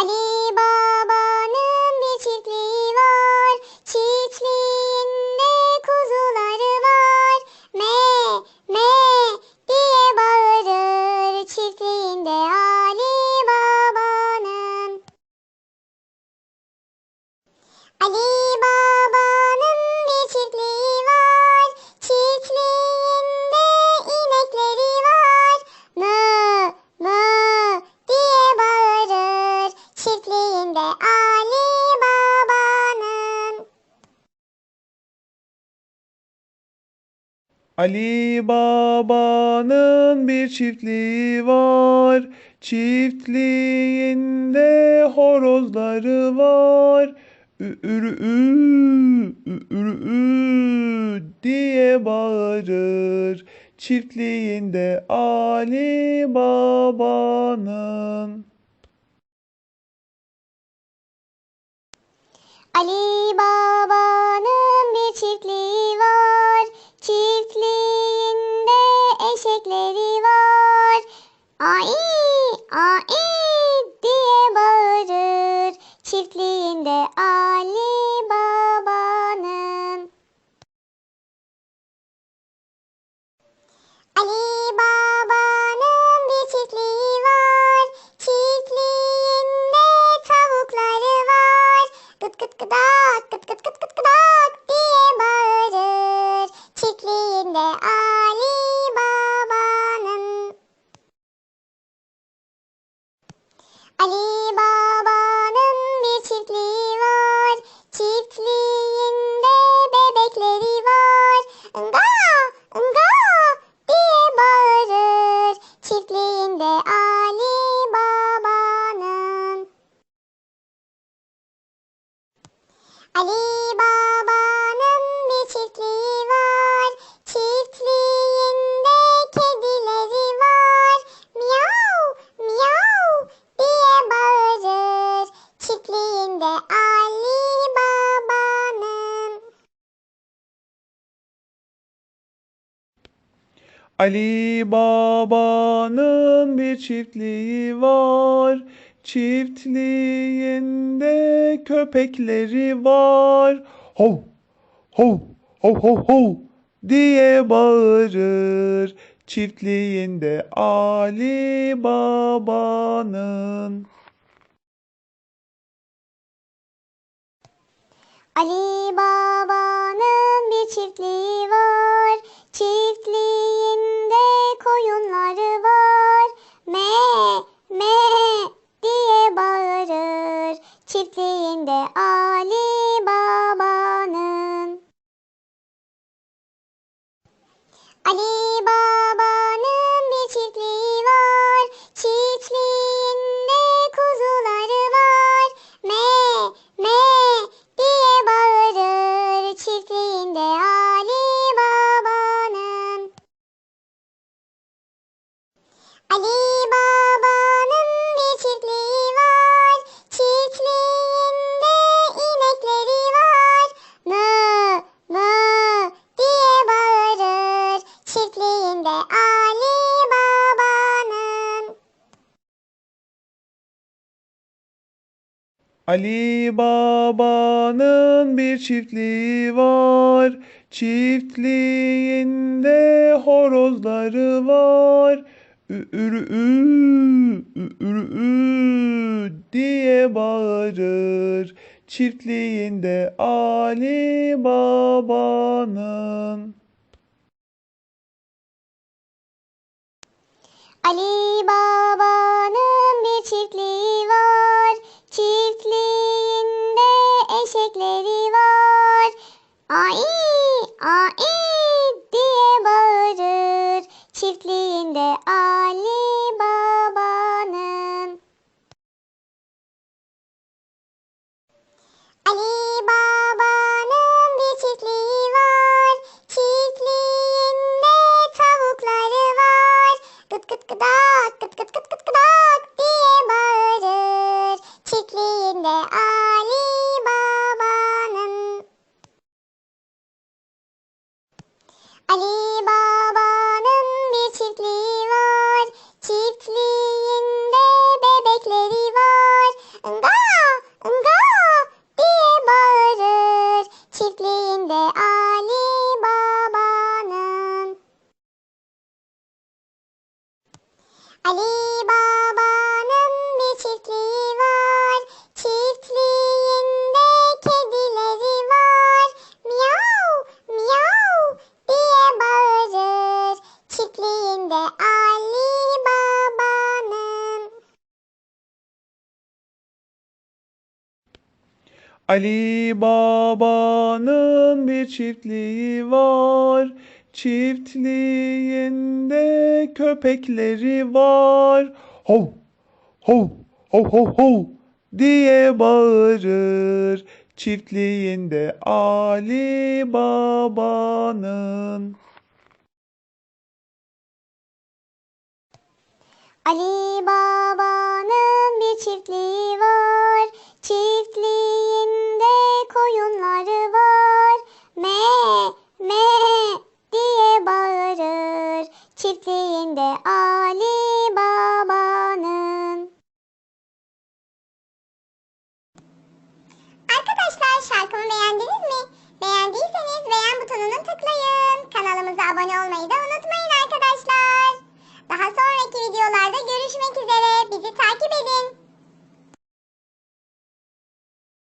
Ali Baba'nın Ali Baba'nın bir çiftliği var. Çiftliğinde horozları var. Ürü ürü ü diye bağırır. Çiftliğinde Ali Baba'nın. Ali Baba'nın ai diye bağırır. Çiftliğinde Ali Baba'nın. Ali Baba'nın bir çiftliği var. Çiftliğinde tavukları var. Gıt gıt gıdak, gıt gıt gıt gıt gıdak diye bağırır. Çiftliğinde Ali Ali Baba'nın bir çiftliği var. Çiftliğinde bebekleri var. Nga, nga diye bağırır. Çiftliğinde Ali Baba'nın. Ali Baba'nın Ali Baba'nın bir çiftliği var. Çiftliğinde köpekleri var. Hov, hov, hov, hov, hov diye bağırır. Çiftliğinde Ali Baba'nın. Ali Baba'nın bir çiftliği Ali Ali Baba'nın bir çiftliği var. Çiftliğinde horozları var. Ürü ürü diye bağırır. Çiftliğinde Ali Baba'nın. Ali Baba'nın bir çiftliği var. Eşekleri var. Ai ai Ali Baba'nın bir çiftliği var. Çiftliğinde kedileri var. Miyav, miyav diye bağırır. Çiftliğinde Ali Baba'nın. Ali Baba'nın bir çiftliği var köpekleri var. Hov, hov, hov, hov, hov diye bağırır. Çiftliğinde Ali Baba'nın. Ali Baba'nın bir çiftliği var. Çiftliğinde Ali Baba'nın. Arkadaşlar şarkımı beğendiniz mi? Beğendiyseniz beğen butonuna tıklayın. Kanalımıza abone olmayı da unutmayın arkadaşlar. Daha sonraki videolarda görüşmek üzere. Bizi takip edin.